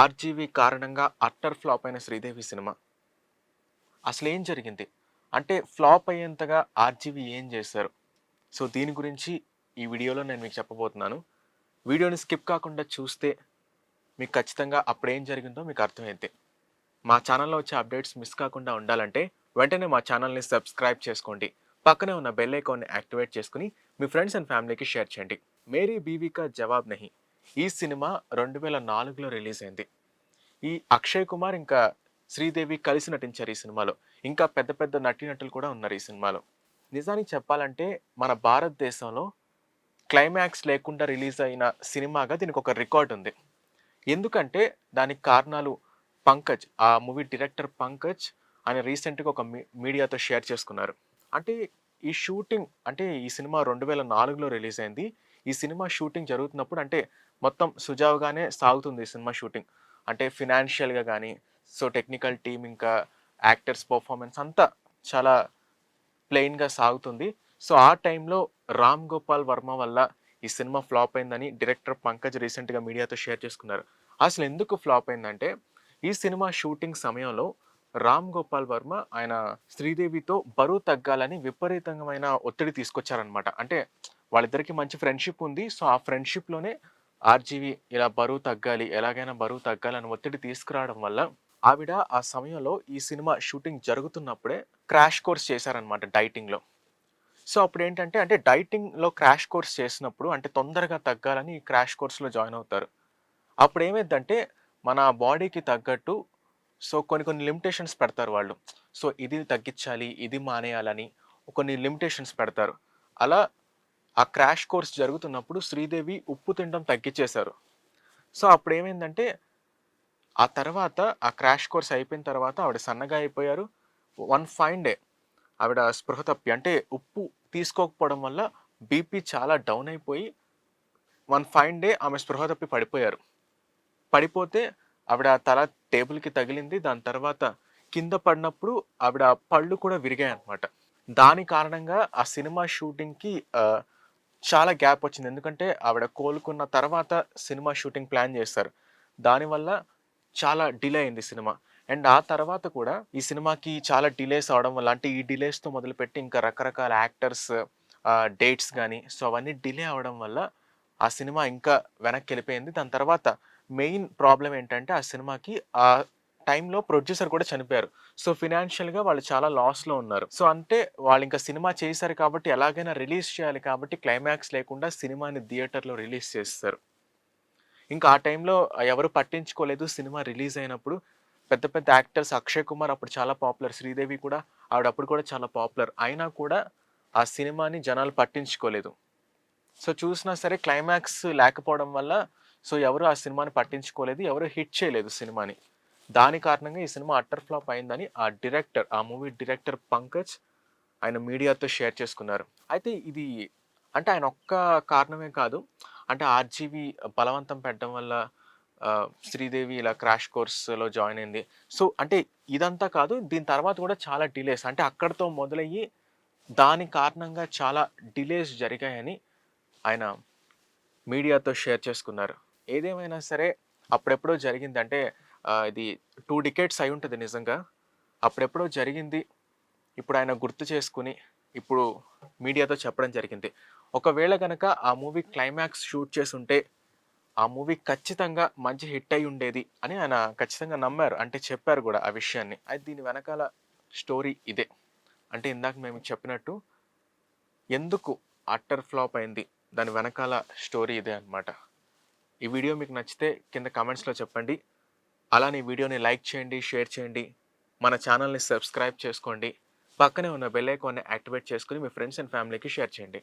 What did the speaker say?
RGV కారణంగా utter flop అయిన Sridevi cinema. అసలు ఏం జరిగింది? అంటే ఫ్లాప్ అయ్యేంతగా ఆర్జీవి ఏం చేశారు? సో దీని గురించి ఈ వీడియోలో నేను మీకు చెప్పబోతున్నాను. వీడియోని స్కిప్ కాకుండా చూస్తే మీకు ఖచ్చితంగా అప్పుడు ఏం జరిగిందో మీకు అర్థమైంది మా ఛానల్లో వచ్చే అప్డేట్స్ మిస్ కాకుండా ఉండాలంటే వెంటనే మా ఛానల్ని సబ్స్క్రైబ్ చేసుకోండి. పక్కనే ఉన్న బెల్ ఐకాన్ని యాక్టివేట్ చేసుకుని మీ ఫ్రెండ్స్ అండ్ ఫ్యామిలీకి షేర్ చేయండి. మేరీ బీవీకా జవాబ్ నహి. ఈ సినిమా రెండు వేల నాలుగులో రిలీజ్ అయింది ఈ అక్షయ్ కుమార్ ఇంకా శ్రీదేవి కలిసి నటించారు ఈ సినిమాలో. ఇంకా పెద్ద పెద్ద నటీనటులు కూడా ఉన్నారు ఈ సినిమాలో. నిజానికి చెప్పాలంటే మన భారతదేశంలో క్లైమాక్స్ లేకుండా రిలీజ్ అయిన సినిమాగా దీనికి ఒక రికార్డ్ ఉంది. ఎందుకంటే దానికి కారణాలు పంకజ్ ఆ మూవీ డైరెక్టర్ పంకజ్ ఆయన రీసెంట్గా ఒక మీ- మీడియాతో షేర్ చేసుకున్నారు. అంటే ఈ షూటింగ్ అంటే ఈ సినిమా రెండు వేల నాలుగులో రిలీజ్ అయింది ఈ సినిమా షూటింగ్ జరుగుతున్నప్పుడు అంటే మొత్తం సుజావుగానే సాగుతుంది ఈ సినిమా షూటింగ్. అంటే ఫినాన్షియల్గా కానీ సో టెక్నికల్ టీమ్ ఇంకా యాక్టర్స్ పర్ఫార్మెన్స్ అంతా చాలా ప్లెయిన్గా సాగుతుంది. సో ఆ టైంలో రామ్ గోపాల్ వర్మ వల్ల ఈ సినిమా ఫ్లాప్ అయిందని డైరెక్టర్ పంకజ్ రీసెంట్గా మీడియాతో షేర్ చేసుకున్నారు. అసలు ఎందుకు ఫ్లాప్ అయిందంటే ఈ సినిమా షూటింగ్ సమయంలో రామ్ గోపాల్ వర్మ ఆయన శ్రీదేవితో బరువు తగ్గాలని విపరీతమైన ఒత్తిడి తీసుకొచ్చారనమాట అంటే వాళ్ళిద్దరికి మంచి ఫ్రెండ్షిప్ ఉంది. సో ఆ ఫ్రెండ్షిప్లోనే ఆర్జీవి ఇలా బరువు తగ్గాలి ఎలాగైనా బరువు తగ్గాలని ఒత్తిడి తీసుకురావడం వల్ల ఆవిడ ఆ సమయంలో ఈ సినిమా షూటింగ్ జరుగుతున్నప్పుడే క్రాష్ కోర్స్ చేశారనమాట డైటింగ్లో. సో అప్పుడు ఏంటంటే అంటే డైటింగ్లో క్రాష్ కోర్స్ చేసినప్పుడు అంటే తొందరగా తగ్గాలని ఈ క్రాష్ కోర్స్లో జాయిన్ అవుతారు. అప్పుడు ఏమైందంటే మన బాడీకి తగ్గట్టు సో కొన్ని కొన్ని లిమిటేషన్స్ పెడతారు వాళ్ళు. సో ఇది తగ్గించాలి ఇది మానేయాలని కొన్ని లిమిటేషన్స్ పెడతారు. అలా ఆ క్రాష్ కోర్స్ జరుగుతున్నప్పుడు శ్రీదేవి ఉప్పు తినడం తగ్గించేశారు. సో అప్పుడు ఏమైందంటే ఆ తర్వాత ఆ క్రాష్ కోర్స్ అయిపోయిన తర్వాత ఆవిడ సన్నగా అయిపోయారు. వన్ ఫైన్ డే ఆవిడ స్పృహ తప్పి అంటే ఉప్పు తీసుకోకపోవడం వల్ల బీపీ చాలా డౌన్ అయిపోయి వన్ ఫైన్ డే ఆమె స్పృహ తప్పి పడిపోయారు. పడిపోతే ఆవిడ తల టేబుల్కి తగిలింది. దాని తర్వాత కింద పడినప్పుడు ఆవిడ పళ్ళు కూడా విరిగాయి అనమాట దాని కారణంగా ఆ సినిమా షూటింగ్కి చాలా గ్యాప్ వచ్చింది. ఎందుకంటే ఆవిడ కోలుకున్న తర్వాత సినిమా షూటింగ్ ప్లాన్ చేస్తారు దానివల్ల చాలా డిలే అయింది సినిమా. అండ్ ఆ తర్వాత కూడా ఈ సినిమాకి చాలా డిలేస్ అవడం వల్ల అంటే ఈ డిలేస్తో మొదలుపెట్టి ఇంకా రకరకాల యాక్టర్స్ డేట్స్ కానీ సో అవన్నీ డిలే అవడం వల్ల ఆ సినిమా ఇంకా వెనక్కి వెళ్ళిపోయింది. దాని తర్వాత మెయిన్ ప్రాబ్లం ఏంటంటే ఆ సినిమాకి ఆ టైంలో ప్రొడ్యూసర్ కూడా చనిపోయారు. సో ఫినాన్షియల్గా వాళ్ళు చాలా లాస్లో ఉన్నారు. సో అంటే వాళ్ళు ఇంకా సినిమా చేశారు కాబట్టి ఎలాగైనా రిలీజ్ చేయాలి కాబట్టి క్లైమాక్స్ లేకుండా సినిమాని థియేటర్లో రిలీజ్ చేస్తారు. ఇంకా ఆ టైంలో ఎవరు పట్టించుకోలేదు సినిమా రిలీజ్ అయినప్పుడు. పెద్ద పెద్ద యాక్టర్స్ అక్షయ్ కుమార్ అప్పుడు చాలా పాపులర్ శ్రీదేవి కూడా ఆవిడ అప్పుడు కూడా చాలా పాపులర్. అయినా కూడా ఆ సినిమాని జనాలు పట్టించుకోలేదు. సో చూసినా సరే క్లైమాక్స్ లేకపోవడం వల్ల సో ఎవరు ఆ సినిమాని పట్టించుకోలేదు ఎవరు హిట్ చేయలేదు సినిమాని. దాని కారణంగా ఈ సినిమా అట్టర్ ఫ్లాప్ అయిందని ఆ డైరెక్టర్ ఆ మూవీ డైరెక్టర్ పంకజ్ ఆయన మీడియాతో షేర్ చేసుకున్నారు. అయితే ఇది అంటే ఆయన ఒక్క కారణమే కాదు అంటే ఆర్జీవి బలవంతం పెట్టడం వల్ల శ్రీదేవి ఇలా క్రాష్ కోర్స్లో జాయిన్ అయింది. సో అంటే ఇదంతా కాదు దీని తర్వాత కూడా చాలా డిలేస్ అంటే అక్కడితో మొదలయ్యి దాని కారణంగా చాలా డిలేస్ జరిగాయని ఆయన మీడియాతో షేర్ చేసుకున్నారు. ఏదేమైనా సరే అప్పుడెప్పుడో జరిగింది అంటే ఇది టూ డికేట్స్ అయి ఉంటుంది నిజంగా. అప్పుడెప్పుడో జరిగింది. ఇప్పుడు ఆయన గుర్తు చేసుకుని ఇప్పుడు మీడియాతో చెప్పడం జరిగింది. ఒకవేళ కనుక ఆ మూవీ క్లైమాక్స్ షూట్ చేసి ఉంటే ఆ మూవీ ఖచ్చితంగా మంచి హిట్ అయి ఉండేది అని ఆయన ఖచ్చితంగా నమ్మారు. అంటే చెప్పారు కూడా ఆ విషయాన్ని. అది దీని వెనకాల స్టోరీ ఇదే. అంటే ఇందాక మేము చెప్పినట్టు ఎందుకు అట్టర్ ఫ్లాప్ అయింది? దాని వెనకాల స్టోరీ ఇదే అన్నమాట. ఈ వీడియో మీకు నచ్చితే కింద కామెంట్స్లో చెప్పండి. అలానే వీడియోని లైక్ చేయండి షేర్ చేయండి మన ఛానల్ని సబ్స్క్రైబ్ చేసుకోండి పక్కనే ఉన్న బెల్ ఐకాన్ని యాక్టివేట్ చేసుకుని మీ ఫ్రెండ్స్ అండ్ ఫ్యామిలీకి షేర్ చేయండి.